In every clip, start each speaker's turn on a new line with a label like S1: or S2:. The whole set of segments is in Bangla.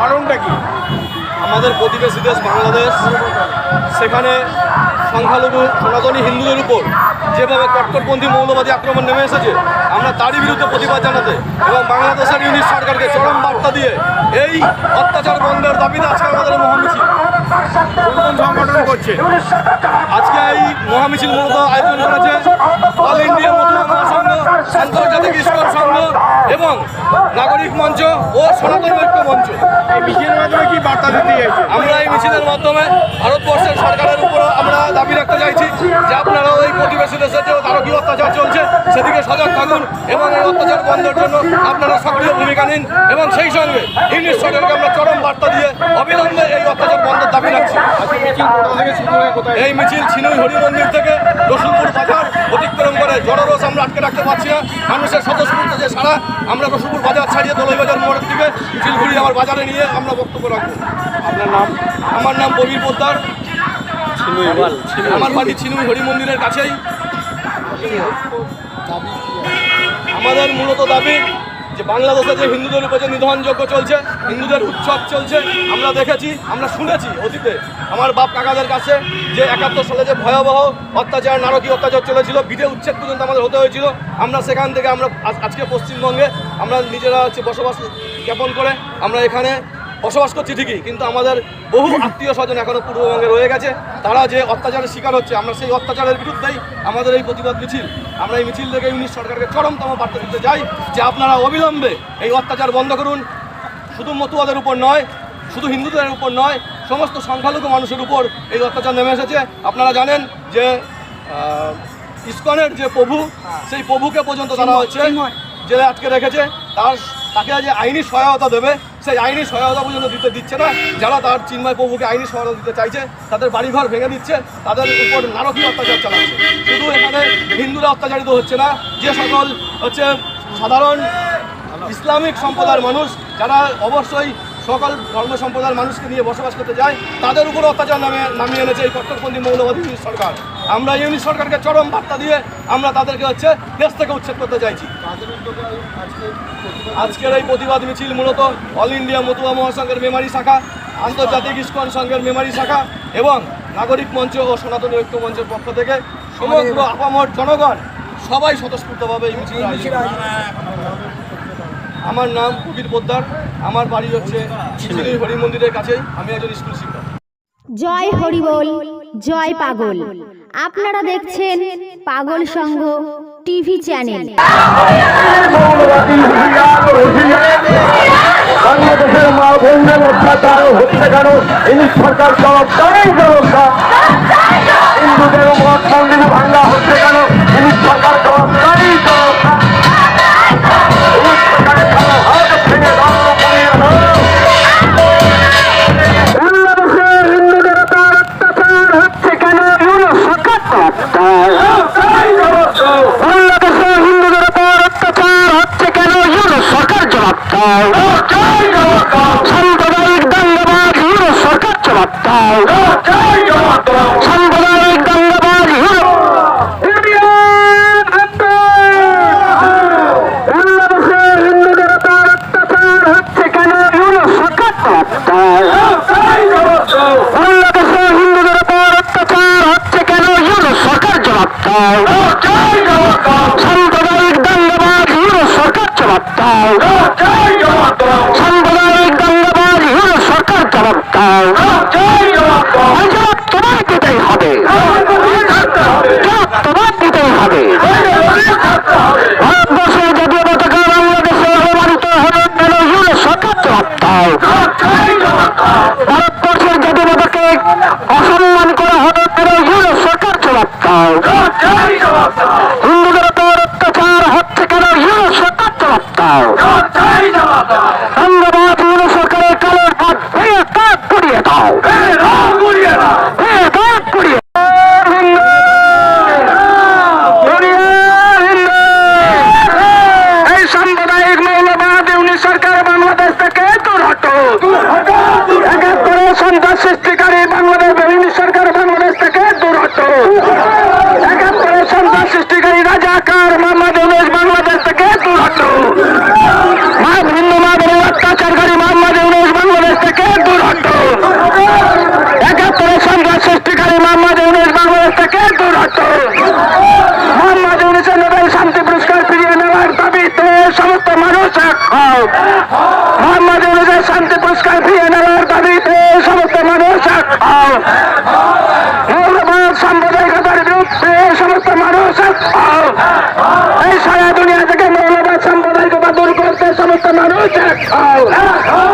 S1: কারণটা কি?
S2: আমাদের প্রতিবেশী দেশ বাংলাদেশ, সেখানে সংখ্যালঘু, সনাতনী হিন্দুদের উপর যেভাবে কট্টরপন্থী মৌলবাদী আক্রমণ নেমে এসেছে, আমরা তারই বিরুদ্ধে প্রতিবাদ জানাতে এবং বাংলাদেশের ইউনিট সরকারকে চরম বার্তা দিয়ে এই অত্যাচার বন্ধের দাবিতে আজকে আমাদের মহামিছিল
S1: সংগঠন করছে।
S2: আজকে এই মহামিছিল মূলত আয়োজন করেছে অল ইন্ডিয়া আন্তর্জাতিক ইস্কন সংঘ এবং নাগরিক মঞ্চ ও সনাতন ঐক্য মঞ্চ।
S1: এই মিছিলের মাধ্যমে কি বার্তা দিতে
S2: আমরা এই মিছিলের মাধ্যমে চলছে সেদিকে সজাগ থাকুন এবং এই অত্যাচার বন্ধের জন্য আপনারা সক্রিয় ভূমিকা নিন এবং সেই সঙ্গে ইংলিশ সরকারকে আমরা চরম বার্তা দিয়ে অবিলম্বে এই অত্যাচার বন্ধের দাবি রাখছি। এই মিছিল ছিনুই হরি মন্দির থেকে রসুলপুর বাজার অতিক্রম করে জনরোষ আমরা আটকে রাখতে পারছি না। মানুষের স্বতঃস্ফূর্ত যে সারা আমরা রসুলপুর বাজার ছাড়িয়ে দোলাই বাজার মোড়ের দিকে ঘুরিয়ে আমার বাজারে নিয়ে আমরা বক্তব্য রাখব।
S1: আপনার নাম?
S2: আমার নাম ববির পোদ্দার। আমার বাড়ি ছিনুই হরি মন্দিরের কাছেই। আমাদের মূলত দাবি যে বাংলাদেশে যে হিন্দুদের উপর যে নিধনযোগ্য চলছে, হিন্দুদের উৎসব চলছে, আমরা দেখেছি, আমরা শুনেছি অতীতে। আমার বাপ কাকাদের কাছে যে একাত্তর সালে যে ভয়াবহ অত্যাচার, নারকীয় অত্যাচার চলেছিল বিধে উচ্ছেদ পর্যন্ত আমাদের হতে হয়েছিল, আমরা সেখান থেকে আমরা আজ- আজকে পশ্চিমবঙ্গে আমরা নিজেরা হচ্ছে বসবাস জ্ঞাপন করে আমরা এখানে বসবাস করছি ঠিকই কিন্তু আমাদের বহু আত্মীয় স্বজন এখনও পূর্ববঙ্গে রয়ে গেছে। তারা যে অত্যাচারের শিকার হচ্ছে আমরা সেই অত্যাচারের বিরুদ্ধেই আমাদের এই প্রতিবাদ মিছিল। আমরা এই মিছিল থেকে ইউনিট সরকারকে চরমতম বার্তা দিতে চাই যে আপনারা অবিলম্বে এই অত্যাচার বন্ধ করুন। শুধু মতুয়াদের উপর নয় শুধু হিন্দুদের উপর নয় সমস্ত সংখ্যালঘু মানুষের উপর এই অত্যাচার নেমে এসেছে। আপনারা জানেন যে ইস্কনের যে প্রভু সেই প্রভুকে পর্যন্ত তারা হচ্ছে জেলে আটকে রেখেছে। তার তাকে যে আইনি সহায়তা দেবে। সেই আইনি সহায়তা পর্যন্ত দিতে দিচ্ছে না। যারা তার চিন্ময় প্রভুকে আইনি সহায়তা দিতে চাইছে, তাদের বাড়িঘর ভেঙে দিচ্ছে, তাদের উপর নারকীয় অত্যাচার চালাচ্ছে। শুধু এখানে হিন্দুরা অত্যাচারিত হচ্ছে না, যে সকল হচ্ছে সাধারণ ইসলামিক সম্প্রদায়ের মানুষ, যারা অবশ্যই সকল ধর্ম সম্প্রদায়ের মানুষকে নিয়ে বসবাস করতে যায়, তাদের উপর অত্যাচার নামে নামিয়ে এনেছে এই কট্টরপন্থী মৌলবাদী সরকার। আমরা ইউনিট সরকারকে চরম বার্তা দিয়ে আমরা তাদেরকে হচ্ছে দেশ থেকে উচ্ছেদ করতে চাইছি। আজকের এই প্রতিবাদ মিছিল মূলত অল ইন্ডিয়া মতুয়া মহাসংঘের মেমারি শাখা, আন্তর্জাতিক ইস্কন সংঘের মেমারি শাখা এবং নাগরিক মঞ্চ ও সনাতনী ঐক্য মঞ্চের পক্ষ থেকে সমগ্র আপামর জনগণ সবাই স্বতঃস্ফূর্তভাবে এই মিছিল আমার নাম কবির পোদ্দার, আমার বাড়ি হচ্ছে হরি মন্দিরের কাছেই, আমি একজন স্কুল শিক্ষক।
S3: জয় হরিবোল, জয় পাগল। আপনারা দেখছেন পাগল সংঘ টিভি চ্যানেল।
S4: বাংলাদেশের মা বোনদের অত্যাচার হচ্ছে কেন? এই সরকার জবাবদারি ব্যবস্থা হিন্দুদের মত ভাঙ্গা হচ্ছে কেন? অত্যাচার হচ্ছে কেন? ইউনিট সরকার জবাবদার সাম্প্রদায়িক দাঙ্গাবাজ ইউনিট সরকার সরকার জবাবদার এই জবাব তোমার দিতেই হবে রক্তাক্ত মোহাম্মদ
S3: ইউনুসের শান্তি পুরস্কার ফিরিয়ে নেওয়ার দাবিতে সমস্ত মানুষ এক হোক মোহাম্মদ ইউনুসের শান্তি পুরস্কার ফিরিয়ে নেওয়ার দাবিতে সমস্ত মানুষ এক হোক মৌলবাদ সাম্প্রদায়িকতার বিরুদ্ধে সমস্ত মানুষ এই সারা দুনিয়া থেকে মৌলবাদ সাম্প্রদায়িকতা দূর করতে সমস্ত মানুষ এক হোক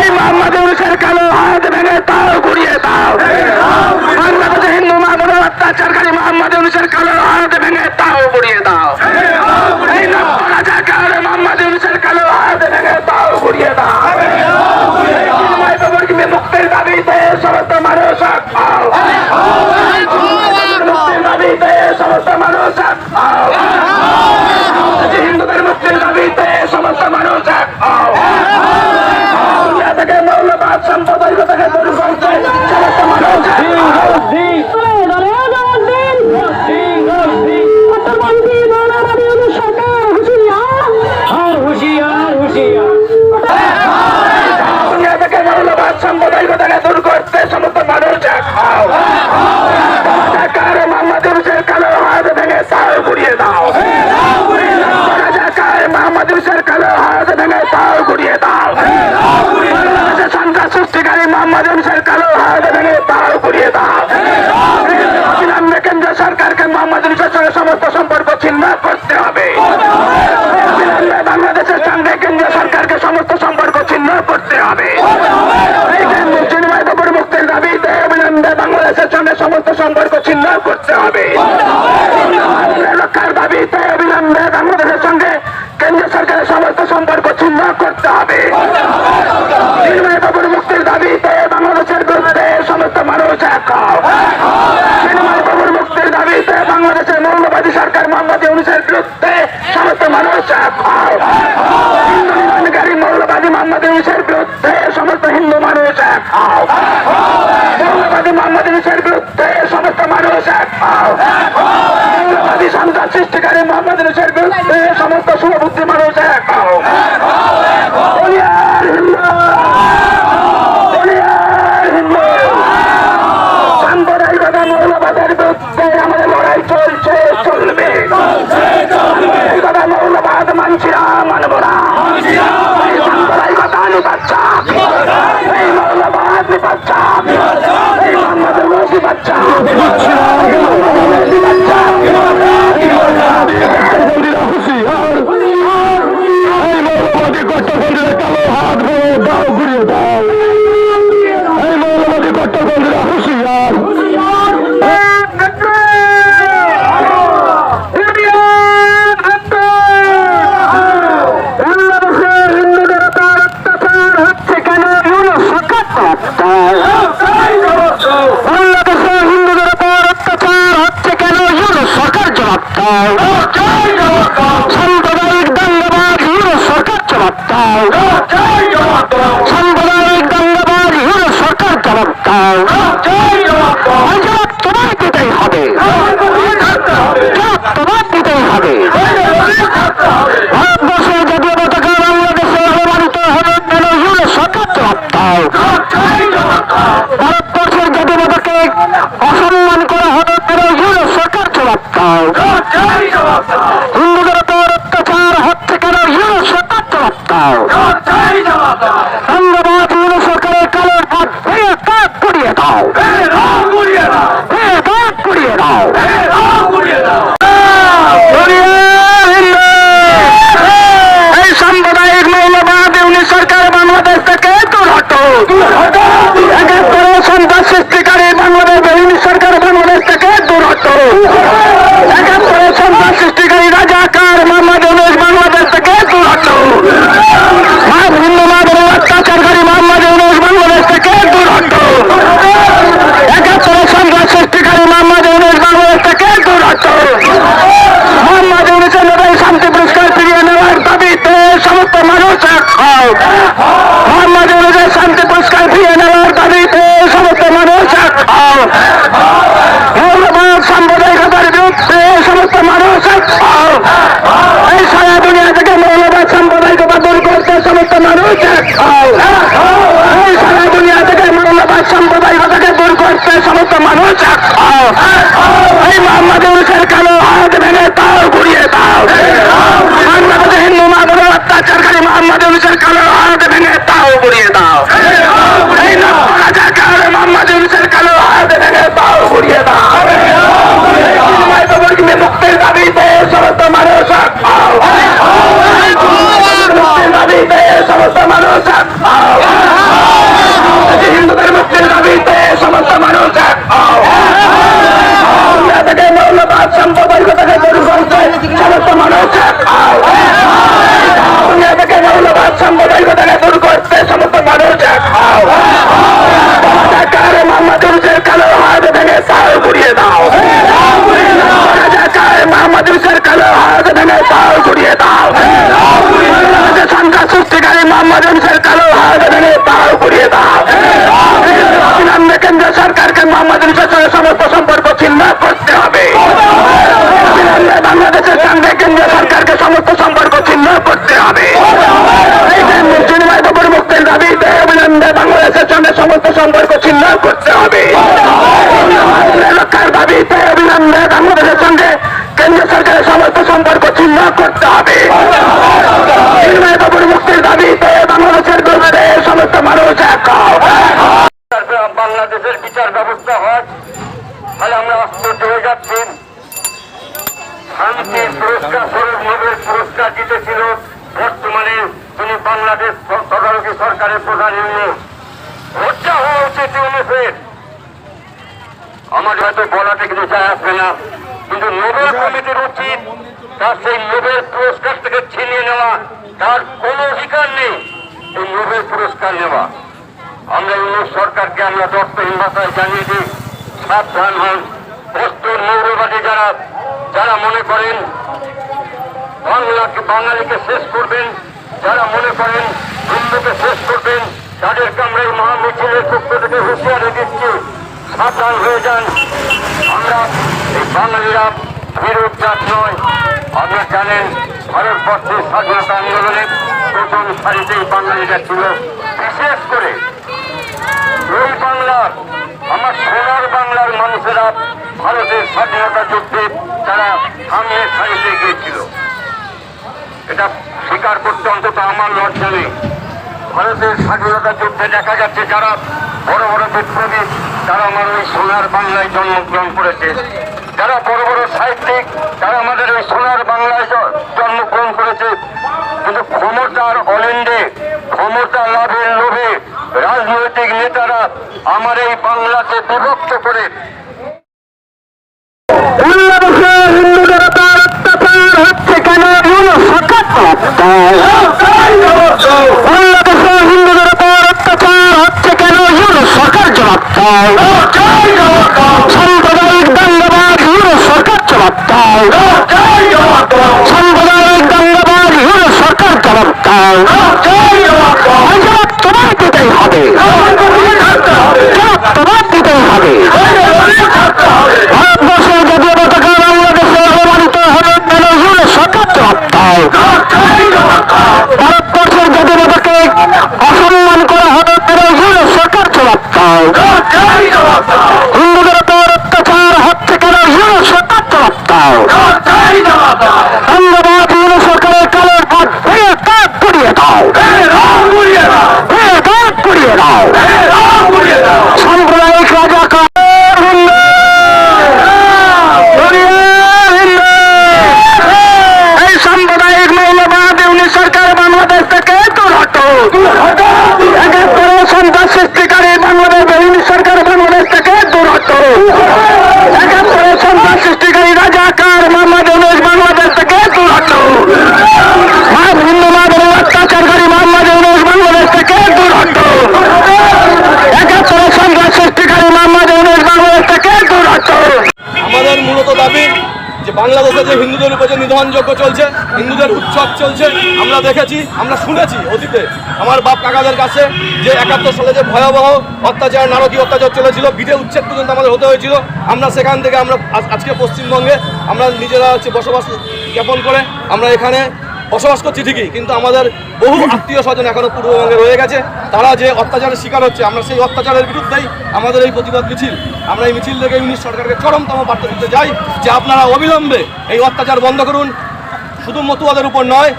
S3: এই মোহাম্মদ ইউনুসের কালো হবে দাবি দাবিতে অবিলম্বে বাংলাদেশের সঙ্গে সমস্ত সম্পর্ক ছিন্ন করতে হবে। দাও। এই সাম্প্রদায়িক মৌলবাদ উনি সরকার বাংলাদেশ থেকে দূর হটো এক এক করে সন্ত্রাস সৃষ্টিকারী বাংলাদেশ উনি সরকার বাংলাদেশ থেকে দূর হটো সঙ্গে সরকারের সমস্ত সম্পর্ক ছিন্ন করতে হবে। খবর মুক্তির দাবিতে বাংলাদেশের বিচার ব্যবস্থা হয়, তাহলে আমরা আশ্চর্য হয়ে পুরস্কার স্বরূপ নোবেল পুরস্কার তিনি বাংলাদেশ তদারকি সরকারের প্রধান ইউনিয়ন। লজ্জা হওয়া উচিত ইউনিসেফ। আমার হয়তো বলাতে কিছু যায় আসবে না। কিন্তু নোবেল কমিটির উচিত তার সেই নোবেল পুরস্কার থেকে ছিনিয়ে নেওয়া। তার কোনো অধিকার নেই এই নোবেল পুরস্কার নেওয়া। আমরা ইউনিট সরকারকে আমরা দপ্তরহীন ভাষায় জানিয়ে দিই সাবধান হন। বস্তুর মৌলবাদী যারা যারা মনে করেন বাংলাকে বাঙালিকে শেষ করবেন যারা মনে করেন হিন্দুকে শেষ করবেন তাদেরকে আমরা এই মহামিছিলের পক্ষ থেকে হুঁশিয়ারি দিচ্ছি। সাবধান যান আমরা এই বাঙালিরা বিরোধ জাত নয় আপনারা জানেন ভারতবর্ষের স্বাধীনতা আন্দোলনে প্রথম সারিতেই বাঙালিরা ছিল। বিশেষ করে এই বাংলার, আমার সোনার বাংলার মানুষেরা ভারতের স্বাধীনতা যুদ্ধে তারা সামনের সারিতে গিয়েছিল। এটা স্বীকার করতে অন্তত আমার লজ্জা নেই। ভারতের স্বাধীনতা যুদ্ধে দেখা যাচ্ছে যারা বড় বড় বিপ্লবী তারা আমার ওই সোনার বাংলায় জন্মগ্রহণ করেছে, যারা বড় বড় সাহিত্যিক তারা আমাদের ওই সোনার বাংলায় জন্মগ্রহণ করেছে, কিন্তু ক্ষমতার অলিন্ডে ক্ষমতা লাভের লোভে রাজনৈতিক নেতারা আমার এই বাংলাকে বিভক্ত করে হচ্ছে কেন বাংলাদেশে হিন্দুদের উপর অত্যাচার হচ্ছে কেন ইউনুস সরকার জবাব দাও সাম্প্রদায়িক দাঙ্গাবাজ ইউনুস সরকার জবাব দাও সাম্প্রদায়িক দাঙ্গাবাজ ইউনুস সরকার জবাব দাও এই জবাব তোমার দিতেই হবে জবাব তোমার দিতেই হবে ভারতবর্ষের জাতীয় পতাকা বাংলাদেশে অবমানিত হলে কেন ইউনুস সরকার জবাব দাও ভারতবর্ষের জাতীয় পতাকে অসম্মান করা হবে কেন ইউনুস সরকার জবাব দাও হিন্দুদের উপর অত্যাচার হচ্ছে কেন ইউনুস সরকার জবাব দাও ধন্যবাদ ইউনুস সরকারের কালের হাত ভেঙে কাজ করিয়ে দাও ভেঙে কাজ করিয়ে দাও সাম্প্রদায়িক রাজা এই সাম্প্রদায়িক মৌলবাদ ইউনিট সরকার বাংলাদেশ থেকে দূর হটো একাত্তরে সন্ত্রাস সৃষ্টিকারী বাংলাদেশ ইউনিট সরকার বাংলাদেশ থেকে দূর হটো একাত্তরে সন্ত্রাস সৃষ্টিকারী রাজাকার মোহাম্মদ ইউনুস বাংলাদেশ থেকে দূর হটো হিন্দু মাদের অত্যাচারকারী মোহাম্মদ ইউনুস বাংলাদেশ থেকে দূর হটো একাত্তরে সন্ত্রাস সৃষ্টিকারী মোহাম্মদ ইউনুস বাংলাদেশ থেকে দূর হটো
S2: আমাদের মূলত দাবি যে বাংলাদেশে যে হিন্দুদের উপর যে নিধনযজ্ঞ চলছে, হিন্দুদের উৎসব চলছে, আমরা দেখেছি, আমরা শুনেছি অতীতে। আমার বাপ কাকাদের কাছে যে একাত্তর সালে যে ভয়াবহ অত্যাচার, নারকীয় অত্যাচার চলেছিল বিধে উচ্ছেদ পর্যন্ত আমাদের হতে হয়েছিল, আমরা সেখান থেকে আমরা আজ- আজকে পশ্চিমবঙ্গে আমরা নিজেরা হচ্ছে বসবাস জ্ঞাপন করে আমরা এখানে বসবাস করছি ঠিকই কিন্তু আমাদের বহু আত্মীয় স্বজন এখনও পূর্ববঙ্গে রয়ে গেছে। তারা যে অত্যাচারের শিকার হচ্ছে আমরা সেই অত্যাচারের বিরুদ্ধেই আমাদের এই প্রতিবাদ মিছিল। আমরা এই মিছিল থেকে ইউনিট সরকারকে চরমতম বার্তা দিতে চাই যে আপনারা অবিলম্বে এই অত্যাচার বন্ধ করুন। শুধু মতুয়াদের উপর নয়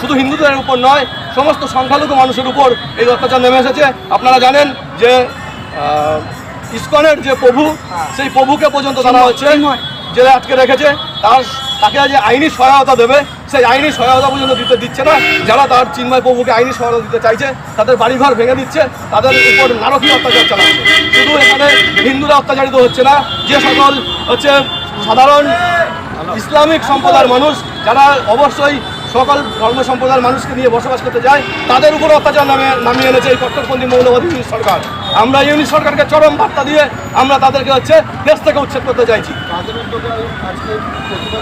S2: শুধু হিন্দুদের উপর নয় সমস্ত সংখ্যালঘু মানুষের উপর এই অত্যাচার নেমে এসেছে। আপনারা জানেন যে ইস্কনের যে প্রভু সেই প্রভুকে পর্যন্ত তারা হচ্ছে জেলে আটকে রেখেছে। তার তাকে যে আইনি সহায়তা দেবে। সেই আইনি সহায়তা পর্যন্ত দিতে দিচ্ছে না। যারা তার চিন্ময় প্রভুকে আইনি সহায়তা দিতে চাইছে, তাদের বাড়িঘর ভেঙে দিচ্ছে, তাদের উপর নারকীয় অত্যাচার চালাচ্ছে। শুধু এখানে হিন্দুরা অত্যাচারিত হচ্ছে না, যে সকল হচ্ছে সাধারণ ইসলামিক সম্প্রদায়ের মানুষ, যারা অবশ্যই সকল ধর্ম সম্প্রদায়ের মানুষকে নিয়ে বসবাস করতে যায় তাদের উপর অত্যাচার নামে নামিয়ে এনেছে এই কট্টরপন্থী মৌলবাদী ইউনিট সরকার। আমরা ইউনিট সরকারকে চরম বার্তা দিয়ে আমরা তাদেরকে হচ্ছে দেশ থেকে উচ্ছেদ করতে চাইছি।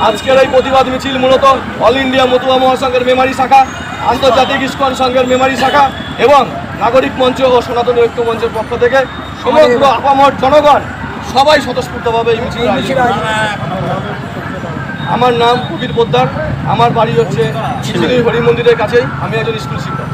S2: আজকের এই প্রতিবাদ মিছিল মূলত অল ইন্ডিয়া মতুয়া মহাসংঘের মেমারি শাখা আন্তর্জাতিক ইস্কন সংঘের মেমারি শাখা এবং নাগরিক মঞ্চ ও সনাতন ঐক্য মঞ্চের পক্ষ থেকে সমগ্র আপামর জনগণ সবাই স্বতঃস্ফূর্তভাবে এই মিছিল। আমার নাম কবির পোদ্দার। আমার বাড়ি হচ্ছে হরি মন্দিরের কাছেই। আমি একজন স্কুল শিক্ষক।